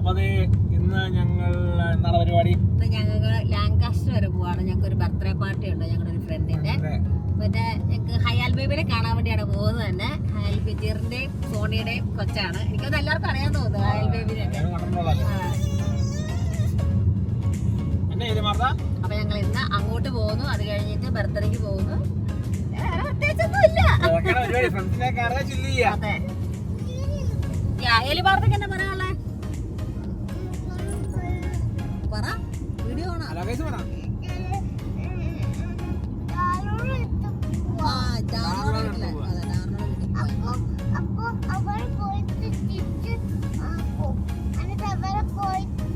അപ്പൊ അത് ഇന്ന് ഞങ്ങൾ എന്താണ് പരിപാടി? ഞങ്ങൾക്ക് ലാങ്കാസ്റ്റർ വരെ പോവാണ്. ഞങ്ങൾക്ക് ഒരു ബർത്ത്ഡേ പാർട്ടി ഉണ്ട് ഞങ്ങളുടെ ഒരു ഫ്രണ്ടിന്റെ. പിന്നെ ഞങ്ങൾക്ക് ഹയാൽ ബേബിനെ കാണാൻ വേണ്ടിയാണ് പോകുന്നത് തന്നെ. ഹയാൽ ബിജീറിന്റെയും സോണിയുടെയും കൊച്ചാണ്. എനിക്കത് എല്ലാവർക്കും അറിയാൻ തോന്നുന്നു ഹയാൽ ബേബിനെ. അപ്പൊ ഞങ്ങൾ ഇന്ന് അങ്ങോട്ട് പോകുന്നു. അത് കഴിഞ്ഞിട്ട് ബർത്ത്ഡേക്ക് പോകുന്നു. പ്രത്യേകിച്ചൊന്നുമില്ല. അതൊക്കെയാണ് പരിപാടി. ഫ്രണ്ട്സിനെ കാണാൻ വീഡിയോ ഓണാ ഹലോ ഗൈസ് പറ ആ ഡാർണോടെ വീട്ടിലെ അതെ ഡാർണോടെ വീട്ടിൽ പോയി. അപ്പൊ അവർ പോയിട്ട് തിരിച്ച് പോകും എന്നിട്ട് അവരെ പോയിട്ട്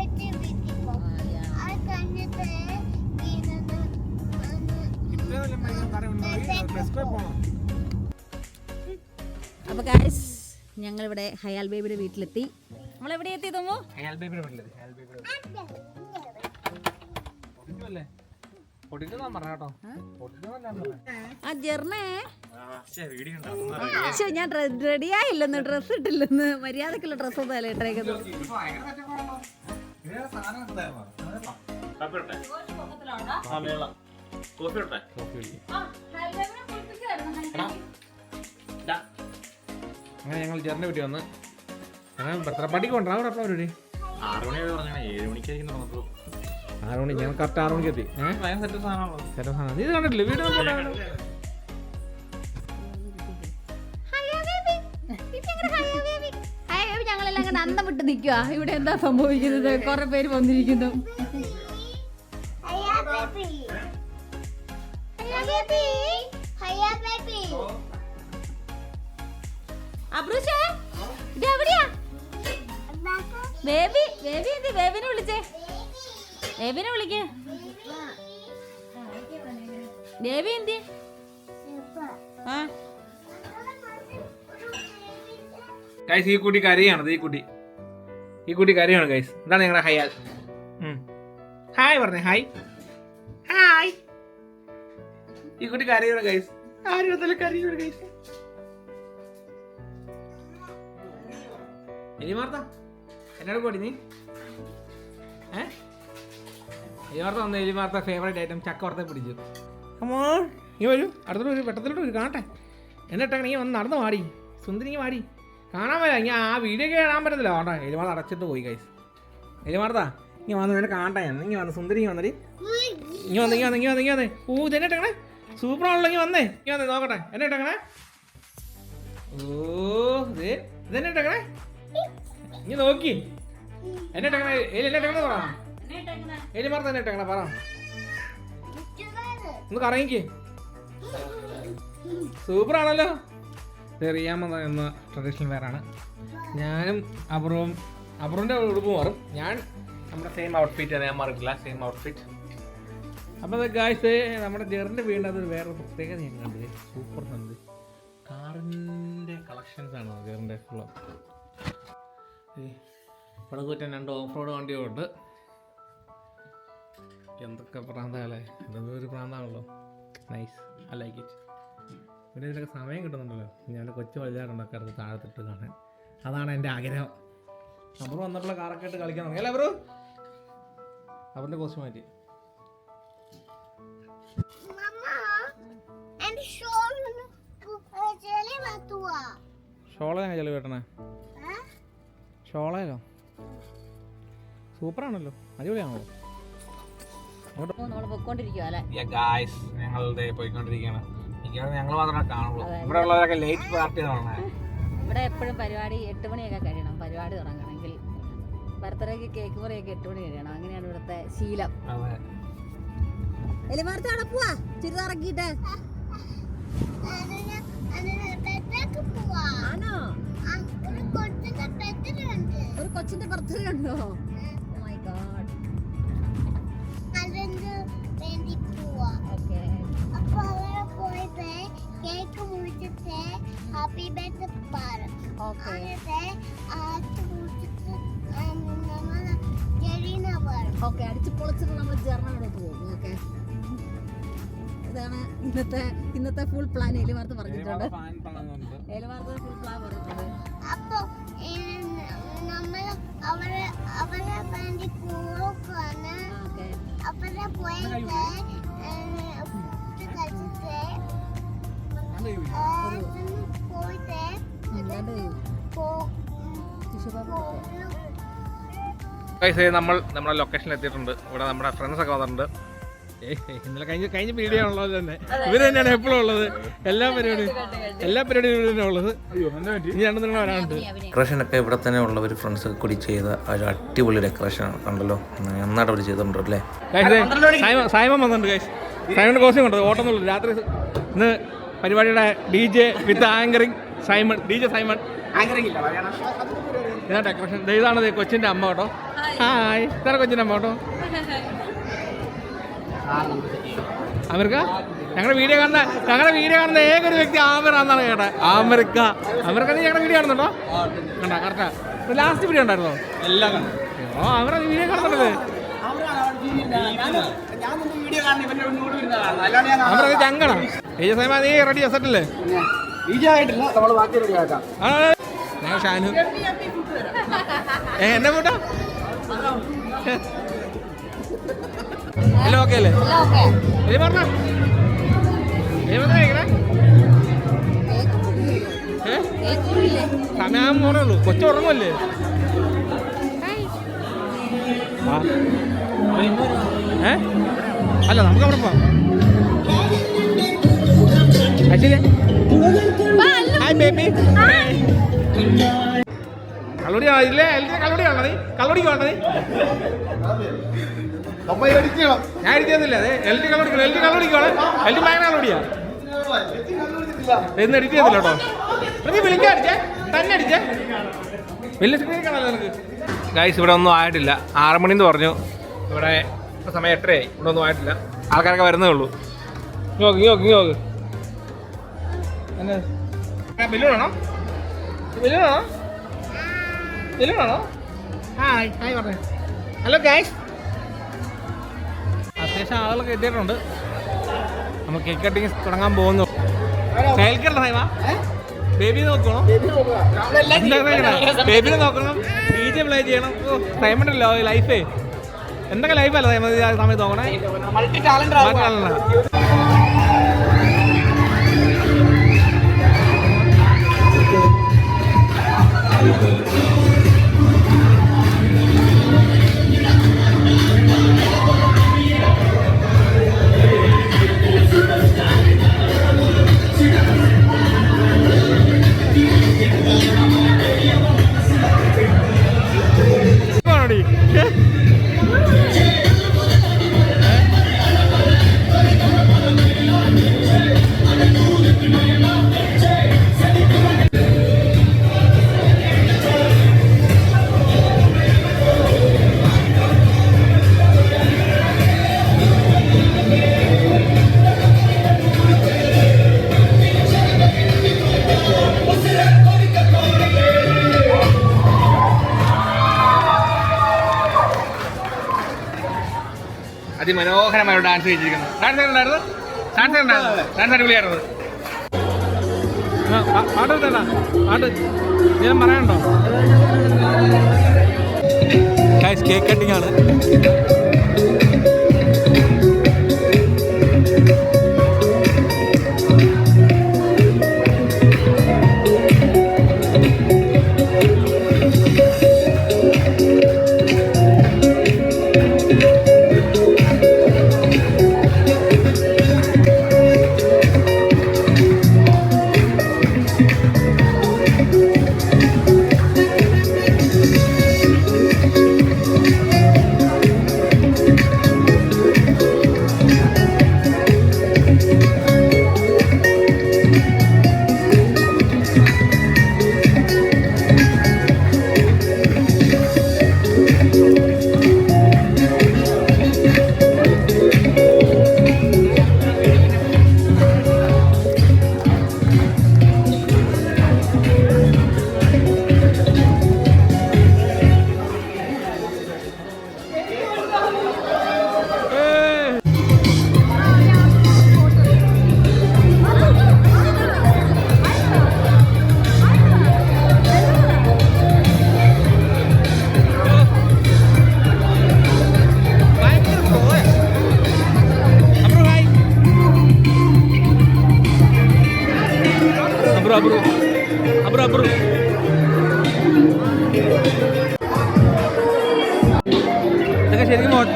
എത്തിയിട്ട് വീട്ടിൽ പോകും ആ, യാ. അത് കഴിഞ്ഞിട്ട് വീണത് ഇത്രയും വലിയ കാര്യം ഉണ്ടോ? ടെസ്റ്റ് പോകണം അപ്പൊ ഗൈസ് ഞങ്ങൾ ഇവിടെ ഹയാൽ ബേബിയുടെ വീട്ടിലെത്തി. നമ്മൾ എവിടെ എത്തി തോമോ? അയാൾ ബേബിയുടെ വീട്ടിലത് അയാൾ ബേബിയുടെ പൊട്ടിക്കുമല്ലേ പൊട്ടിക്കുന്നതാ പറഞ്ഞ കേട്ടോ. പൊട്ടിക്കുന്നല്ല ആ ജെർണേ. ശ്ശെ, ഞാൻ റെഡി ആയില്ലെന്ന് ഡ്രസ് ഇട്ടില്ലെന്ന് മര്യാദക്കുള്ള ഡ്രസ് ഒന്നും അല്ല ഇട്ടേക്കുന്നത്. അങ്ങനെ ഞങ്ങൾ ജെറിനെ പറ്റി വന്ന് കൊണ്ടാ അവിടെ ആറ് മണി ഏഴ് മണിക്കായിരിക്കും ആറ് മണി കറക്റ്റ് ആറ് മണിക്ക് എത്തി. ചേട്ടാ സാധനം നീ ഇത് കണ്ടിട്ടില്ലേ? വീട് ഞങ്ങളെല്ലാം അങ്ങനെ അന്തം വിട്ട് നിൽക്കുക ഇവിടെ എന്താ സംഭവിക്കുന്നത്? കുറെ പേര് വന്നിരിക്കുന്നു. ബേബി ബേബി എന്ത് ബേബിനെ വിളിച്ചേ. ബേബിനെ വിളിക്കേ. ബേബി എന്ത്? ആ. ഗൈസ് ഈ കുട്ടി കരയാണ് ഈ കുട്ടി. ഈ കുട്ടി കരയാണ് ഗൈസ് ഇതാണ് ഞങ്ങളുടെ ഹയാൽ. ഹായ് പറഞ്ഞേ ഹായ് ഹായ് ഈ കുട്ടി കരയാണ് ഗൈസ് ആരും കരയാണ് ഗൈസ് ഇനി വാർത്ത എന്നോട് കൂടി നീ? ഏ? എലി വാർത്ത വന്ന എലി വാർത്ത ഫേവറേറ്റ് ഐറ്റം ചക്ക ഓർത്തെ പിടിച്ചു. അമ്മോ നീ വരൂ. അടുത്തോട്ട് ഒരു പെട്ടത്തിലോട്ട് ഒരു കാണട്ടെ. എന്നിട്ടാണ് നീ വന്ന് നടന്നു വാടി. സുന്ദരി വാടി. കാണാൻ പറ്റില്ല ഞാൻ ആ വീഡിയോ ഒക്കെ കാണാൻ പറ്റത്തില്ല. ഓട്ടാ എലിമാർ അടച്ചിട്ട് പോയി കൈസ് എലിമാർത്താ നീ വന്ന് നിന്നെ കാണട്ടെ. ഞാൻ നീ വന്ന് സുന്ദരി നീ ഇനി വന്ന് നീ വന്ന് നീ വന്ന് നീ വന്ന്. ഓ ഇതെന്നെ സൂപ്പർ ആണല്ലോ നീ വന്നേ. നീ വന്നേ നോക്കട്ടെ. എന്നെ ഓ ഇത്. ഇതെന്നെ ഇട്ടേക്കണേ നീ നോക്കി. എന്നെ ഇട്ടേക്കണേ എലി എന്നെ ഇട്ടേക്കണേ പറ. എലി എലിമാർ എന്നെ ഇട്ടേക്കണേ പറ. ഒന്ന് കറങ്ങിക്ക്. സൂപ്പർ ആണല്ലോ റിയാമ എന്ന ട്രഡീഷണൽ വെയറാണ് ഞാനും അപൂർവം അപൂർവന്റെ ഉടുപ്പ് മാറും. ഞാൻ നമ്മുടെ സെയിം ഔട്ട്ഫിറ്റ് ഞാൻ മാറിയിട്ടില്ല സെയിം ഔട്ട്ഫിറ്റ് അപ്പോൾ അത് ഗായ്സ് നമ്മുടെ ജെറിന്റെ വീടിന്റെ അതൊരു വേറൊരു പ്രത്യേകത ഞാൻ കണ്ടത് സൂപ്പർ കണ്ടത് കാറിന്റെ കളക്ഷൻസ് ആണ് ജെറിന്റെ ഫുള്ള് ഇവിടെ കൂറ്റൻ രണ്ട് ഓഫ് റോഡ് വണ്ടിയുമുണ്ട് എന്തൊക്കെ പ്രാന്താല്ലേ എന്തെങ്കിലും ഒരു പ്രാന്താണല്ലോ. നൈസ് ഐ ലൈക്ക് ഇറ്റ് പിന്നെ ഇതിനൊക്കെ സമയം കിട്ടുന്നുണ്ടല്ലോ. ഞാൻ കൊച്ചു വലുതാറുണ്ടൊക്കെ അടുത്ത് താഴത്തിട്ട് കാണാൻ. അതാണ് എന്റെ ആഗ്രഹം. നമ്മൾ വന്നപ്പോൾ കാറൊക്കെ ഇട്ട് കളിക്കാൻ തുടങ്ങി. അല്ലേ ബ്രോ അവരുടെ കോസ്റ്റ് മാറ്റി. ഷോളെ ചെലവ് show ഷോളയിലോ സൂപ്പറാണല്ലോ. അടിപൊളിയാണല്ലോ. ഞങ്ങളുടെ പോയിക്കൊണ്ടിരിക്കുകയാണ്. ഞങ്ങൾ മാത്രമേ കാണുള്ളൂ. ഇവിടെ ഉള്ളവരൊക്കെ ലേറ്റ് പാർട്ടി ഇവിടെ എപ്പോഴും പരിപാടി എട്ട് മണിയൊക്കെ കഴിയണം. പരിപാടി തുടങ്ങണമെങ്കിൽ ബർത്ത്ഡേക്ക് കേക്ക് മുറിയൊക്കെ എട്ട് മണി കഴിയണം. അങ്ങനെയാണ് ഇവിടുത്തെ ശീലം. അതെ. എലിമാർത്താടെ പോവാ. ചുരിദാറക്കിട്ട് ആണോ? കൊച്ചിന്റെ ബർത്ത്ഡേ ഉണ്ടോ? മൈ ഗോഡ് കേക്ക് മുറിച്ചിട്ട് ഹാപ്പി ബർത്ത്ഡേ ഓക്കെ നമ്മൾ ജെറീന പറയും. ഓക്കെ അടിച്ച് പൊളിച്ചിട്ട് നമ്മൾ ജർമ്മനോട് പോകും. ഓക്കെ ഇതാണ് ഇന്നത്തെ ഇന്നത്തെ ഫുൾ പ്ലാൻ എലിവാർത്ത് പറഞ്ഞിട്ടുണ്ട്. എലിമാർത്ത് ഫുൾ പ്ലാൻ ഗൈസ് നമ്മൾ നമ്മുടെ ലൊക്കേഷനിൽ എത്തിയിട്ടുണ്ട്. ഇവിടെ നമ്മുടെ ഫ്രണ്ട്സ് ഒക്കെ വന്നിട്ടുണ്ട്. ഇന്നലെ കഴിഞ്ഞ കഴിഞ്ഞ വീഡിയോ ഉള്ളത് തന്നെ ഇവർ തന്നെയാണ് എപ്പോഴും ഉള്ളത്. എല്ലാ പരിപാടിയും എല്ലാ പരിപാടിയും ഇവർ തന്നെ ഉള്ളത്. ഇനി രണ്ടു നിങ്ങൾ വരാനുണ്ട്. ഡെക്കറേഷനൊക്കെ ഇവിടെ തന്നെ ഉള്ള ഒരു ഫ്രണ്ട്സ് ഒക്കെ കൂടി ചെയ്ത ഒരു അടിപൊളി ഡെക്കറേഷൻ ഉണ്ടല്ലോ നന്നായിട്ട് അവർ ചെയ്തിട്ടുണ്ട് അല്ലേ? ഗൈസ് സൈമൻ വന്നിട്ടുണ്ട് ഗൈസ് സൈമൺ കോസ്റ്റ്യൂം ഉണ്ട് ഓട്ടം രാത്രി ഇന്ന് പരിപാടിയുടെ D J with anchoring Simon D J Simon ഇതാ ഡെക്കറേഷൻ ദേ ഇതാണ് ദേ കൊച്ചിന്റെ അമ്മ കേട്ടോ. ഹായ് കൊച്ചിന്റെ അമ്മ കേട്ടോ അമേരിക്ക ഞങ്ങളുടെ വീഡിയോ കാണുന്ന ഞങ്ങളുടെ വീഡിയോ കാണുന്ന ഏക ഒരു വ്യക്തി ആമറാന്നാണ് കേട്ടെ അമേരിക്ക അമേരിക്ക നീ ഞങ്ങളുടെ വീഡിയോ കാണുന്നുണ്ടോ? കണ്ടാ കറക്റ്റാ ലാസ്റ്റ് വീഡിയോ ഉണ്ടായിരുന്നോ? എല്ലാം ഓ അമര വീഡിയോ കാണുന്നുണ്ടല്ലേ അമര ഇത് ചങ്കണ ഏജ് സൈമ നീ റെഡി ഷാനു. എന്നെ കൂട്ടാ എല്ലാം ഓക്കെ അല്ലേ? ഇത് പറഞ്ഞ. സമയം പോണുള്ളൂ കൊച്ചു ഉറങ്ങല്ലേ. ഏ? അല്ല നമുക്ക് അവിടെ പോവാം. ഹായ് ബേബി കള്ളോടി ഇല്ല? എല്ലാ കള്ളോടി കാണണ നീ കള്ളോടി കാണണ നീ. ഞാൻ ഇരിക്കുന്നില്ല അതെ എൽ ടി കള്ളോടിക്കണം എൽ ടി കള്ളോടിക്കാണ് എൽ ടി ഭയങ്കര കള്ളോടിയാ. എന്ന് എഡിറ്റ് ചെയ്തില്ല കേട്ടോ. നീ വിളിക്കാൻ അടിച്ചേ. തന്നെ അടിച്ചേ. വലിയ സ്ക്രീൻ കാണാലോ നിനക്ക്. ഗൈസ് ഇവിടെ ഒന്നും ആയിട്ടില്ല. ആറ് മണിന്ന് പറഞ്ഞു. ഇവിടെ ഇപ്പൊ സമയം എട്ടരയായി. ഇവിടെ ഒന്നും ആയിട്ടില്ല. ആൾക്കാരൊക്കെ വരുന്നേ ഉള്ളൂ. നോക്ക് നോക്ക് നോക്ക്. ബലൂണാണോ ബലൂണാണോ ബലൂണാണോ ഹായ് ഹായ് പറഞ്ഞേ. ഹലോ ഗൈസ് അത്യാവശ്യം ആളുകളൊക്കെ എത്തിയിട്ടുണ്ട്. നമ്മൾ കേക്ക് കട്ടിങ് തുടങ്ങാൻ പോകുന്നു. കേൾക്കണ്ട സായിവാ ബേബി നോക്കണം ബേബിനെ നോക്കണം. ഡി ജെ പ്ലേ ചെയ്യണം. ഓ സൈമണ്ടല്ലോ ലൈഫേ എന്തൊക്കെ ലൈഫല്ല സമയത്ത് നോക്കണേ. മൾട്ടി ടാലന്റ് ആണോടി അതിമനോഹരമായ ഒരു ഡാൻസ് ചെയ്തിരിക്കുന്നത് ഡാൻസ് ഉണ്ടായിരുന്നു ഡാൻസ് ഉണ്ടായിരുന്നു ഡാൻസ് അടിപൊളിയായിരുന്നു പാട്ട് കേട്ടാ പാട്ട്. ഞാൻ പറയാനുണ്ടോ? കേക്ക് കട്ടിങ്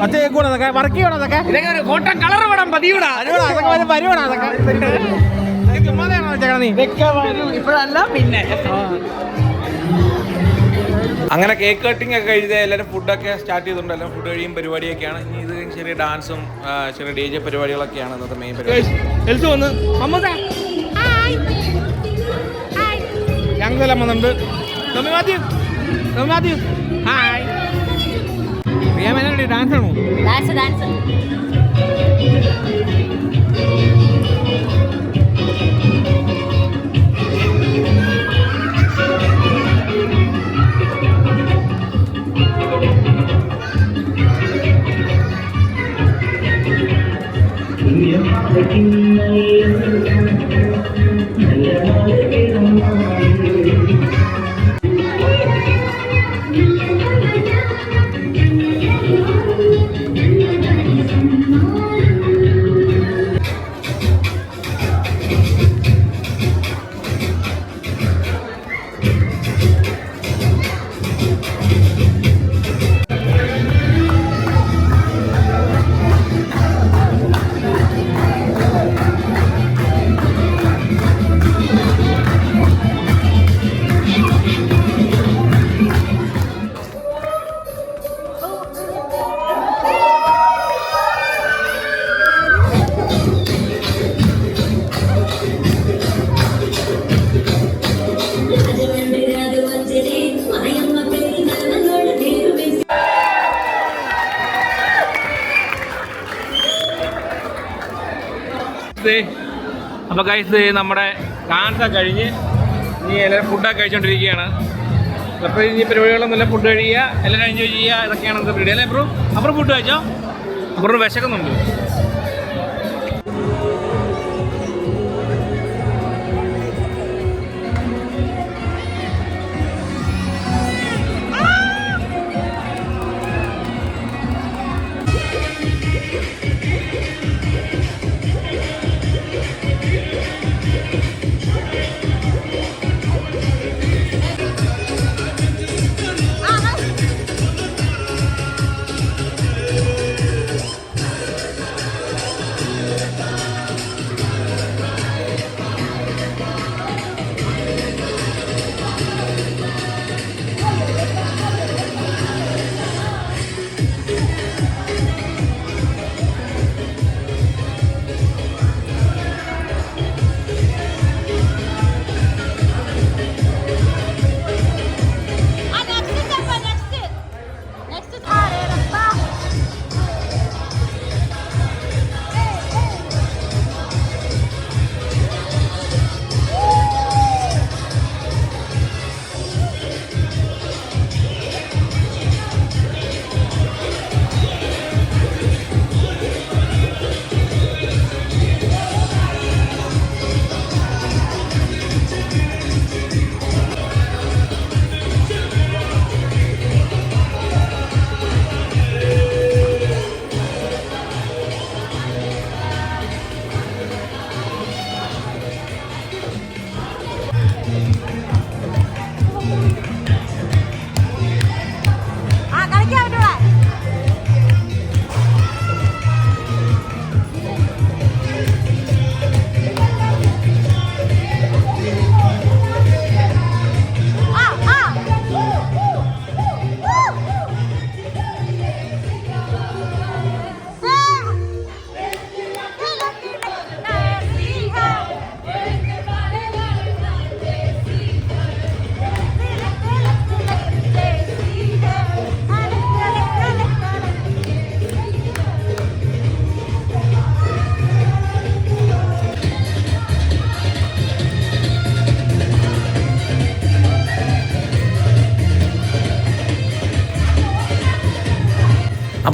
ഒറ്റ അതൊക്കെ വർക്ക് ചെയ്യണം അതൊക്കെ ഇതൊക്കെ ഒരു ഫോട്ടോ കളർ വേണം പതിയൂടാ. അതൊക്കെ വരും വരുവാടാ അതൊക്കെ. ഇതൊക്കെ ചുമ്മാതെയാണോ വെച്ചേക്കണ നീ? ഇപ്പോഴല്ല പിന്നെ. അങ്ങനെ കേക്ക് കട്ടിംഗ് ഒക്കെ കഴിഞ്ഞ് എല്ലാവരും ഫുഡൊക്കെ സ്റ്റാർട്ട് ചെയ്തിട്ടുണ്ട്. എല്ലാം ഫുഡ് കഴിയും പരിപാടിയൊക്കെയാണ്. ഇനി ഇത് കഴിഞ്ഞ് ചെറിയ ഡാൻസും ചെറിയ ഡി ജെ പരിപാടികളൊക്കെയാണ് ഇന്നത്തെ മെയിൻ പരിപാടി. എൽസു വന്ന്. ഞങ്ങളെല്ലാം വന്നിട്ടുണ്ട്. മാത്യു മാത്യു മേനോടി ഡാൻസ് ആണോ? ഡാൻസ് ഡാൻസ് അപ്പോൾ കഴിച്ച് നമ്മുടെ ഡാൻസ് കഴിഞ്ഞ് ഇനി എല്ലാവരും ഫുഡൊക്കെ കഴിച്ചുകൊണ്ടിരിക്കുകയാണ് അപ്പോൾ ഇനി പരിപാടികളൊന്നുമില്ല ഫുഡ് കഴിയുക എല്ലാവരും എൻജോയ് ചെയ്യുക ഇതൊക്കെയാണ് നമുക്ക് പരിപാടി അല്ലേ അപ്പുറം അപ്പുറം ഫുഡ് കഴിച്ചോ? അപ്പുറം വിശക്കുന്നുണ്ട്.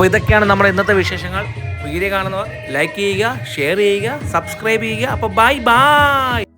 അപ്പോൾ ഇതൊക്കെയാണ് നമ്മുടെ ഇന്നത്തെ വിശേഷങ്ങൾ. വീഡിയോ കാണുന്നവർ ലൈക്ക് ചെയ്യുക ഷെയർ ചെയ്യുക സബ്സ്ക്രൈബ് ചെയ്യുക. അപ്പോൾ ബൈ ബൈ